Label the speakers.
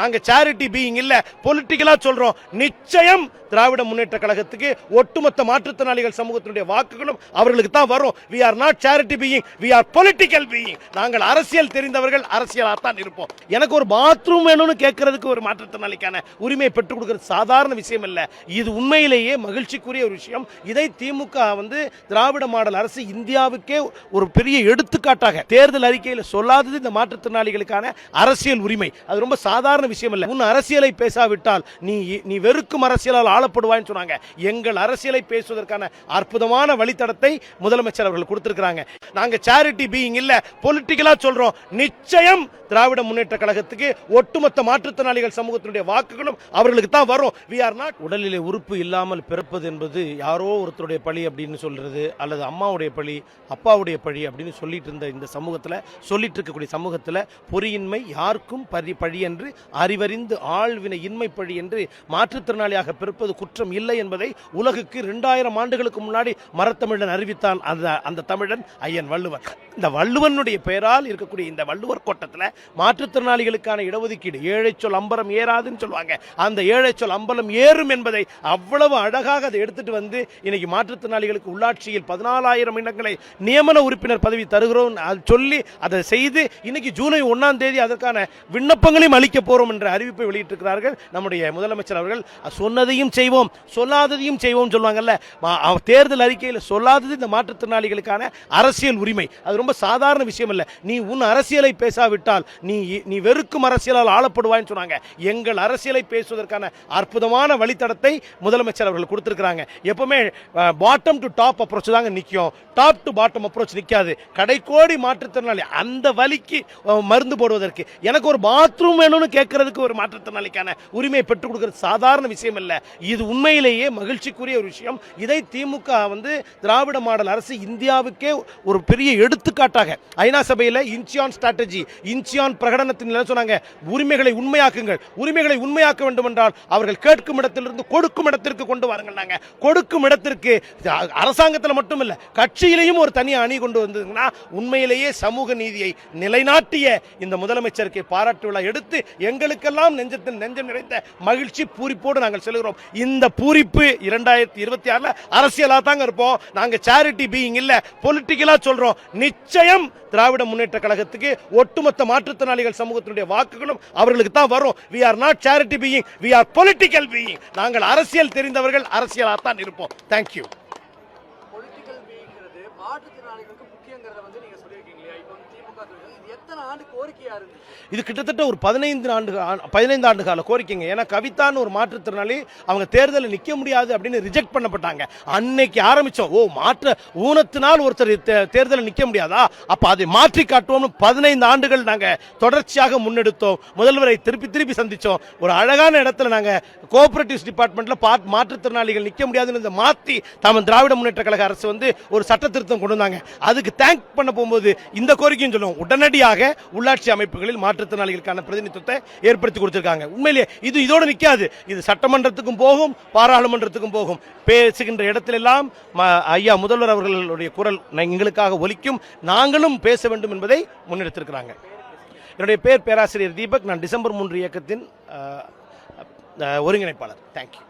Speaker 1: நாங்க charity being இல்ல பொலிட்டிக்கலா சொல்றோம். நிச்சயம் திராவிட முன்னேற்ற கழகத்துக்கு ஒட்டுமொத்த மாற்றுத்திறனாளிகள் சமூகத்தினுடைய வாக்குகளும் அவர்களுக்கு தான் வரும். We are not charity being we are political being நாங்கள் அரசியல் தெரிந்தவர்கள் அரசியலாக தான் இருப்போம். எனக்கு ஒரு பாத்ரூம் வேணும்னு கேட்கறதுக்கு ஒரு மாற்றுத்திறனாளிக்கான உரிமையை பெற்றுக் கொடுக்கிறது சாதாரண விஷயம் இல்ல. இது உண்மையிலேயே மகிழ்ச்சிக்குரிய ஒரு விஷயம். இதை திமுக வந்து திராவிட மாடல் அரசு இந்தியாவுக்கே ஒரு பெரிய எடுத்துக்காட்டாக தேர்தல் அறிக்கையில் சொல்லாதது இந்த மாற்றுத்திறனாளிகளுக்கான அரசியல் உரிமை. அது ரொம்ப சாதாரண விஷயம் இல்லை. உன் அரசியலை பேசாவிட்டால் நீ நீ வெறுக்கும் அரசியலால் ஆளப்படுவாய்ன்னு சொன்னாங்க. எங்கள் அரசியலை பேசுவதற்கான அற்புதமான வழித்தடத்தை முதலமைச்சர் அவர்கள் கொடுத்திருக்கிறாங்க. நாங்க சேரிட்டி பீயிங் இல்ல பொலிட்டிக்கலா சொல்றோம். நிச்சயம் திராவிட முன்னேற்ற கழகத்துக்கு ஒட்டுமொத்த மாற்றுத்திறனாளிகள் சமூகத்தினுடைய வாக்குகளும் அவர்களுக்கு தான் வரும். வி ஆர் நாட் உடலிலே உறுப்பு இல்லாமல் பிறப்பது என்பது யாரோ ஒருத்தருடைய பழி அப்படின்னு சொல்றது அல்லது அம்மாவுடைய பழி அப்பாவுடைய பழி அப்படின்னு சொல்லிட்டு இருந்த இந்த சமூகத்தில் சொல்லிட்டு இருக்கக்கூடிய சமூகத்தில் பொறியின்மை யாருக்கும் பரி பழி என்று அறிவறிந்து ஆழ்வினை இன்மை பழி என்று மாற்றுத்திறனாளியாக பிறப்பது குற்றம் இல்லை என்பதை உலகுக்கு இரண்டாயிரம் ஆண்டுகளுக்கு முன்னாடி மரத்தமிழன் அறிவித்தான். அந்த அந்த தமிழன் ஐயன் வள்ளுவன் இந்த வள்ளுவனுடைய பெயரால் இருக்கக்கூடிய இந்த வள்ளுவர் கோட்டத்தில் மாற்றுத்திறனாளிகளுக்கான இடஒதுக்கீடு ஏழை சொல் அம்பலம் ஏறாதுன்னு சொல்லுவாங்க. அந்த ஏழை சொல் அம்பலம் ஏறும் என்பதை அவ்வளவு அழகாக அதை எடுத்துட்டு வந்து இன்னைக்கு மாற்றுத்திறனாளிகளுக்கு உள்ளாட்சியில் பதினாலாயிரம் இடங்களை நியமன உறுப்பினர் பதவி தருகிறோம். சொல்லி அதை செய்து இன்னைக்கு ஜூலை ஒன்னாம் தேதி அதற்கான விண்ணப்பங்களையும் அளிக்க போகிறோம் என்ற அறிவிப்பை வெளியிட்டிருக்கிறார்கள். நம்முடைய முதலமைச்சர் அவர்கள் சொன்னதையும் செய்வோம் சொல்லாததையும் செய்வோம் சொல்லுவாங்கல்ல. தேர்தல் அறிக்கையில் சொல்லாதது இந்த மாற்றுத்திறனாளிகளுக்கான அரசியல் உரிமை. அது ரொம்ப சாதாரண விஷயம் இல்லை. நீ உன் அரசியலை பேசாவிட்டால் நீ நீ வெறுக்கும் அரசியலால் ஆளப்படுவான்னு சொன்னாங்க. எங்கள் அரசியலை பேசுவதற்கான அற்புதமான வழித்தடத்தை முதலமைச்சர் அவர்கள் கொடுத்திருக்கிறாங்க. எப்பவுமே பாட்டம் டு டாப் அப்ரோச் தாங்க நிற்கும் டாப் டு பாட்டம் அப்ரோச் நிற்காது கடைக்கோடி மாற்றுத்திறனாளி அந்த வழிக்கு மருந்து போடுவதற்கு. எனக்கு ஒரு பாத்ரூம் வேணும்னு கேட்க இருக்கிறதுக்கு ஒரு மாற்றுத்திறனாளிக்கான உரிமையை பெற்றுக் கொடுக்கிறது சாதாரண விஷயம் இல்ல. இது உண்மையிலேயே மகிழ்ச்சிக்குரிய ஒரு விஷயம். இதை திமுக வந்து திராவிட மாடல் அரசு இந்தியாவுக்கே ஒரு பெரிய எடுத்துக்காட்டாக ஐநா சபையில் இன்ச்சியான் ஸ்ட்ராட்டஜி இன்ச்சியான் பிரகடனத்தின் என்ன சொன்னாங்க. உரிமைகளை உண்மையாக்குங்கள். உரிமைகளை உண்மையாக்க வேண்டும் என்றால் அவர்கள் கேட்கும் இடத்திலிருந்து கொடுக்கும் இடத்திற்கு கொண்டு வாருங்கள் நாங்கள் கொடுக்கும் இடத்திற்கு அரசாங்கத்தில் மட்டும் இல்லை கட்சியிலையும் ஒரு தனி அணி கொண்டு வந்ததுங்கன்னா உண்மையிலேயே சமூக நீதியை நிலைநாட்டிய இந்த முதலமைச்சருக்கு பாராட்டு விழா எடுத்து எங்க எங்களுக்கெல்லாம் நெஞ்சத்தில் நெஞ்சம் நிறைந்த மகிழ்ச்சி பூரிப்போடு நாங்கள் செல்கிறோம். இந்த பூரிப்பு இரண்டாயிரத்தி இருபத்தி ஆறில் அரசியலாக தாங்க இருப்போம். நாங்க சேரிட்டி பீயிங் இல்ல பொலிட்டிக்கலா சொல்றோம். நிச்சயம் திராவிட முன்னேற்ற கழகத்துக்கு ஒட்டுமொத்த மாற்றுத்திறனாளிகள் சமூகத்தினுடைய வாக்குகளும் அவர்களுக்கு தான் வரும். We are not charity being we are political being நாங்கள் அரசியல் தெரிந்தவர்கள் அரசியலா தான் இருப்போம். தேங்க்யூ
Speaker 2: மாற்றுத்திறனாளிகளுக்கு முக்கியங்கிறத வந்து நீங்க சொல்லியிருக்கீங்க இல்லையா? இப்போ வந்து திமுக இது எத்தனை ஆண்டு கோரிக்கையா இருந்து
Speaker 1: இது கிட்டத்தட்ட ஒரு பதினைந்து ஆண்டு பதினைந்து ஆண்டு கால கோரிக்கைங்க. ஏன்னா கவிதான்னு ஒரு மாற்றுத்திறனாளி அவங்க தேர்தலில் நிற்க முடியாது அப்படின்னு ரிஜெக்ட் பண்ணப்பட்டாங்க. அன்னைக்கு ஆரம்பிச்சோம். ஓ மாற்ற ஊனத்தினால் ஒருத்தர் தே- தேர்தலில் நிற்க முடியாதா? அப்ப அதை மாற்றி காட்டுவோம்னு பதினைந்து ஆண்டுகள் நாங்க தொடர்ச்சியாக முன்னெடுத்தோம். முதல்வரை திருப்பி திருப்பி சந்திச்சோம். ஒரு அழகான இடத்துல நாங்க கோஆபரேட்டிவ்ஸ் டிபார்ட்மெண்ட்ல பாட் மாற்றுத்திறனாளிகள் நிற்க முடியாதுன்னு மாற்றி மாத்தி திராவிட முன்னேற்ற கழக அரசு வந்து ஒரு சட்ட திருத்தம் கொண்டு வந்தாங்க. அதுக்கு தேங்க் பண்ண போகும்போது இந்த கோரிக்கையும் சொல்லுவோம். உடனடியாக உள்ளாட்சி அமைப்புகளில் மாற்றுத்திறனாளிகளுக்கான பிரதிநிதித்துவத்தை ஏற்படுத்தி கொடுத்திருக்காங்க. உண்மையிலேயே இது இதோடு நிற்காது இது சட்டமன்றத்துக்கும் போகும் பாராளுமன்றத்துக்கும் போகும். பேசுகின்ற இடத்திலெல்லாம் ஐயா முதல்வர் அவர்களுடைய குரல் எங்களுக்காக ஒலிக்கும். நாங்களும் பேச வேண்டும் என்பதை முன்னெடுத்திருக்கிறாங்க. என்னுடைய பேர் பேராசிரியர் தீபக். நான் டிசம்பர் மூன்று இயக்கத்தின் ஒருங்கிணைப்பாளர். தேங்க்யூ